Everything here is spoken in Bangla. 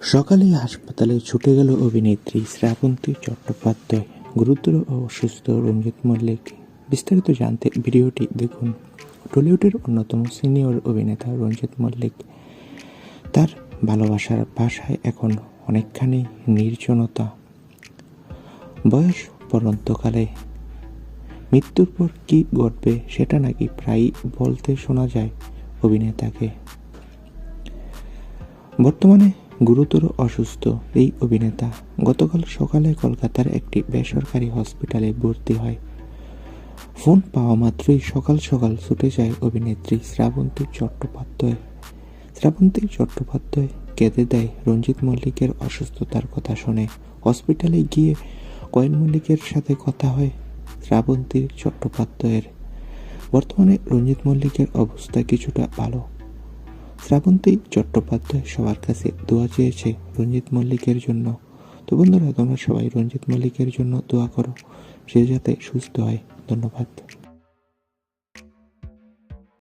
সকালেই হাসপাতালে ছুটে গেল অভিনেত্রী শ্রাবন্তী চট্টোপাধ্যায়। গুরুতর ও অসুস্থ রঞ্জিত মল্লিক। বিস্তারিত জানতে ভিডিওটি দেখুন। টলিউডের অন্যতম সিনিয়র অভিনেতা রঞ্জিত মল্লিক। তার ভালোবাসার ভাষায় এখন অনেকখানি নির্জনতা। বয়স পরন্তকালে। মৃত্যুর পর কী ঘটবে সেটা নাকি প্রায়ই বলতে শোনা যায় অভিনেতাকে। বর্তমানে গুরুতর অসুস্থ এই অভিনেতা গতকাল সকালে কলকাতার একটি বেসরকারি হসপিটালে ভর্তি হয়। ফোন পাওয়া মাত্রই সকাল সকাল ছুটে যায় অভিনেত্রী শ্রাবন্তী চট্টোপাধ্যায়। শ্রাবন্তী চট্টোপাধ্যায় কেঁদে দেয় রঞ্জিত মল্লিকের অসুস্থতার কথা শুনে। হসপিটালে গিয়ে কয়েন মল্লিকের সাথে কথা হয় শ্রাবন্তী চট্টোপাধ্যায়ের। বর্তমানে রঞ্জিত মল্লিকের অবস্থা কিছুটা ভালো। শ্রাবন্তী চট্টোপাধ্যায় সবার কাছে দোয়া চেয়েছে রঞ্জিত মল্লিকের জন্য। তো বন্ধুরা, তোমরা সবাই রঞ্জিত মল্লিকের জন্য দোয়া করো। সে যাতে সুস্থ হয়। ধন্যবাদ।